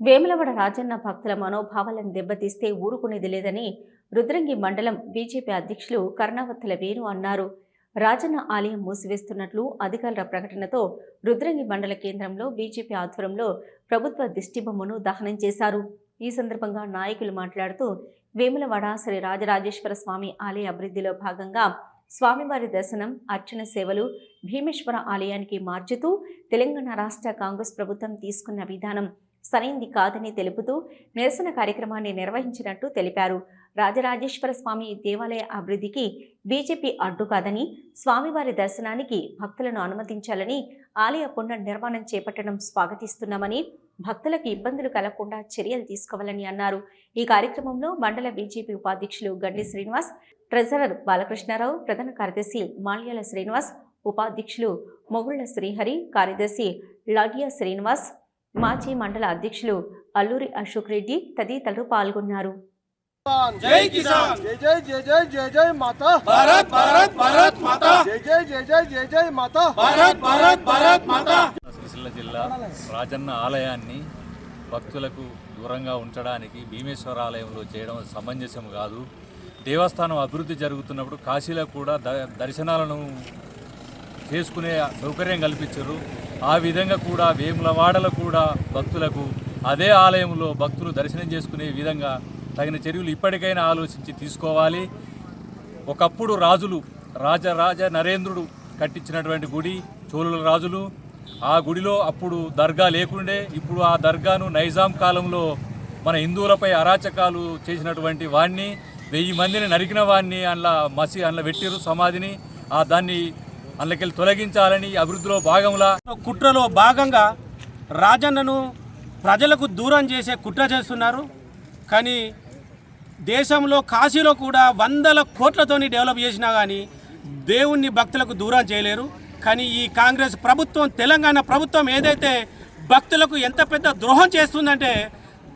వేములవాడ రాజన్న భక్తుల మనోభావాలను దెబ్బతీస్తే ఊరుకునేది లేదని రుద్రంగి మండలం బీజేపీ అధ్యక్షులు కర్ణావత్తుల వేణు అన్నారు. రాజన్న ఆలయం మూసివేస్తున్నట్లు అధికారుల ప్రకటనతో రుద్రంగి మండల కేంద్రంలో బీజేపీ ఆధ్వర్యంలో ప్రభుత్వ దిష్టిబొమ్మను దహనం చేశారు. ఈ సందర్భంగా నాయకులు మాట్లాడుతూ వేములవాడ శ్రీ రాజరాజేశ్వర స్వామి ఆలయ అభివృద్ధిలో భాగంగా స్వామివారి దర్శనం అర్చన సేవలు భీమేశ్వర ఆలయానికి మార్చుతూ తెలంగాణ రాష్ట్ర కాంగ్రెస్ ప్రభుత్వం తీసుకున్న విధానం సరైంది కాదని తెలుపుతూ నిరసన కార్యక్రమాన్ని నిర్వహించినట్టు తెలిపారు. రాజరాజేశ్వర స్వామి దేవాలయ అభివృద్ధికి బీజేపీ అడ్డు కాదని స్వామివారి దర్శనానికి భక్తులను అనుమతించాలని ఆలయ పునర్నిర్మాణం చేపట్టడం స్వాగతిస్తున్నామని భక్తులకు ఇబ్బందులు కలగకుండా చర్యలు తీసుకోవాలని అన్నారు. ఈ కార్యక్రమంలో మండల బీజేపీ ఉపాధ్యక్షులు గండి శ్రీనివాస్ ట్రెజరర్ బాలకృష్ణారావు ప్రధాన కార్యదర్శి మాల్యాల శ్రీనివాస్ ఉపాధ్యక్షులు మొగుళ్ళ శ్రీహరి కార్యదర్శి లాడియా శ్రీనివాస్ మాజీ మండల అధ్యక్షులు అల్లూరి అశోక్ రెడ్డి తదితరులు పాల్గొన్నారు. జై కిసాన్! జై జై జై జై జై జై మాతా! భారత్ భారత్ భారత్ మాతా! జై జై జై జై జై జై మాతా! భారత్ భారత్ భారత్ మాతా! సిరిసిల్ల జిల్లా రాజన్న ఆలయాన్ని భక్తులకు దూరంగా ఉంచడానికి భీమేశ్వర ఆలయంలో చేయడం సమంజసం కాదు. దేవస్థానం అభివృద్ధి జరుగుతున్నప్పుడు కాశీలో కూడా ద దర్శనాలను చేసుకునే సౌకర్యం కల్పించారు. ఆ విధంగా కూడా వేములవాడలో కూడా భక్తులకు అదే ఆలయంలో భక్తులు దర్శనం చేసుకునే విధంగా తగిన చర్యలు ఇప్పటికైనా ఆలోచించి తీసుకోవాలి. ఒకప్పుడు రాజులు రాజరాజ నరేంద్రుడు కట్టించినటువంటి గుడి చోళుల రాజులు. ఆ గుడిలో అప్పుడు దర్గా లేకుండే ఇప్పుడు ఆ దర్గాను నైజాం కాలంలో మన హిందువులపై అరాచకాలు చేసినటువంటి వాణ్ణి వెయ్యి మందిని నరికిన వాణ్ణి అందులో మసి అందులో పెట్టిరు సమాధిని. ఆ దాన్ని అందులోకెళ్ళి తొలగించాలని అభివృద్ధిలో భాగంలా. కుట్రలో భాగంగా రాజన్నను ప్రజలకు దూరం చేసే కుట్ర చేస్తున్నారు. కానీ దేశంలో కాశీలో కూడా వందల కోట్లతోని డెవలప్ చేసినా కానీ దేవుణ్ణి భక్తులకు దూరం చేయలేరు. కానీ ఈ కాంగ్రెస్ ప్రభుత్వం తెలంగాణ ప్రభుత్వం ఏదైతే భక్తులకు ఎంత పెద్ద ద్రోహం చేస్తుందంటే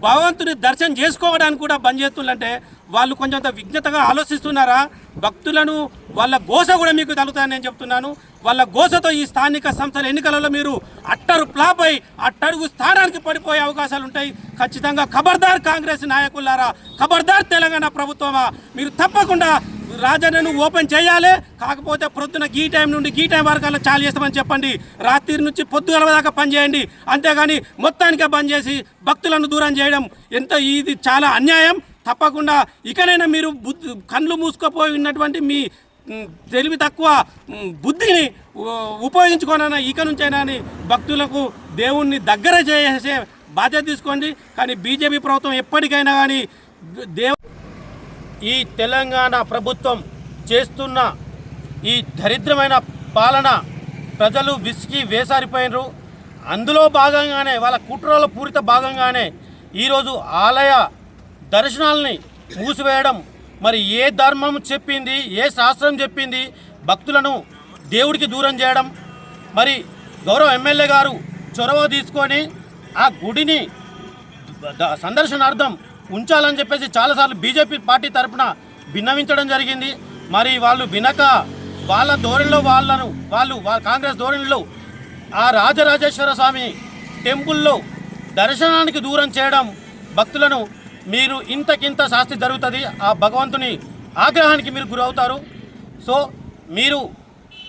భగవంతుని దర్శనం చేసుకోవడానికి కూడా బంద్ చేస్తుందంటే వాళ్ళు కొంచెంత విజ్ఞతగా ఆలోచిస్తున్నారా? భక్తులను వాళ్ళ గోస కూడా మీకు తగులుతాయని నేను చెప్తున్నాను. వాళ్ళ గోసతో ఈ స్థానిక సంస్థల ఎన్నికలలో మీరు అట్టరు ప్లాప్ అయి అట్టడుగు స్థానానికి పడిపోయే అవకాశాలు ఉంటాయి. ఖచ్చితంగా ఖబర్దార్ కాంగ్రెస్ నాయకులారా ఖబర్దార్ తెలంగాణ ప్రభుత్వమా? మీరు తప్పకుండా రాజన్నను ఓపెన్ చేయాలి. కాకపోతే ప్రొద్దున గీ టైం నుండి గీ టైం వరకు అలా చాలు చేస్తామని చెప్పండి. రాత్రి నుంచి పొద్దుగల దాకా పనిచేయండి అంతేగాని మొత్తానికే బంద్ చేసి భక్తులను దూరం చేయడం ఎంత ఇది చాలా అన్యాయం. తప్పకుండా ఇకనైనా మీరు కళ్ళు మూసుకుపోయి ఉన్నటువంటి మీ తెలివి తక్కువ బుద్ధిని ఉ- ఉపయోగించుకోనైనా ఇక నుంచైనా భక్తులకు దేవుణ్ణి దగ్గర చేసే బాధ్యత తీసుకోండి. కానీ బీజేపీ ప్రభుత్వం ఎప్పటికైనా కానీ దేవ ఈ తెలంగాణ ప్రభుత్వం చేస్తున్న ఈ దరిద్రమైన పాలన ప్రజలు విసిగి వేసారిపోయినరు. అందులో భాగంగానే వాళ్ళ కుట్రల పూరిత భాగంగానే ఈరోజు ఆలయ దర్శనాల్ని మూసివేయడం. మరి ఏ ధర్మం చెప్పింది ఏ శాస్త్రం చెప్పింది భక్తులను దేవుడికి దూరం చేయడం. మరి గౌరవ ఎమ్మెల్యే గారు చొరవ తీసుకొని ఆ గుడిని సందర్శనార్థం ఉంచాలని చెప్పేసి చాలాసార్లు బీజేపీ పార్టీ తరపున భిన్నవించడం జరిగింది. మరి వాళ్ళు వినక వాళ్ళ ధోరణిలో వాళ్ళను వాళ్ళు కాంగ్రెస్ ధోరణిలో ఆ రాజరాజేశ్వర స్వామి టెంపుల్లో దర్శనానికి దూరం చేయడం భక్తులను మీరు ఇంతకింత శాస్తి జరుగుతుంది. ఆ భగవంతుని ఆగ్రహానికి మీరు గురవుతారు. సో మీరు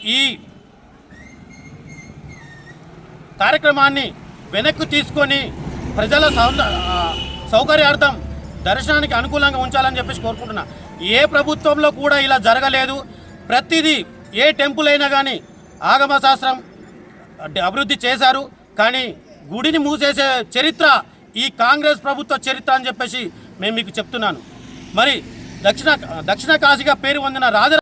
ఈ కార్యక్రమాన్ని వెనక్కు తీసుకొని ప్రజల సౌ- సౌకర్యార్థం దర్శనానికి అనుకూలంగా ఉంచాలని చెప్పేసి కోరుకుంటున్నా. ఏ ప్రభుత్వంలో కూడా ఇలా జరగలేదు. ప్రతిదీ ఏ టెంపుల్ అయినా కానీ ఆగమ శాస్త్రం అభివృద్ధి చేశారు. కానీ గుడిని మూసేసే చరిత్ర ఈ కాంగ్రెస్ ప్రభుత్వ చరిత్ర అని చెప్పేసి మేము మీకు చెప్తున్నాను. మరి దక్షిణ దక్షిణ కాశీగా పేరు పొందిన రాజ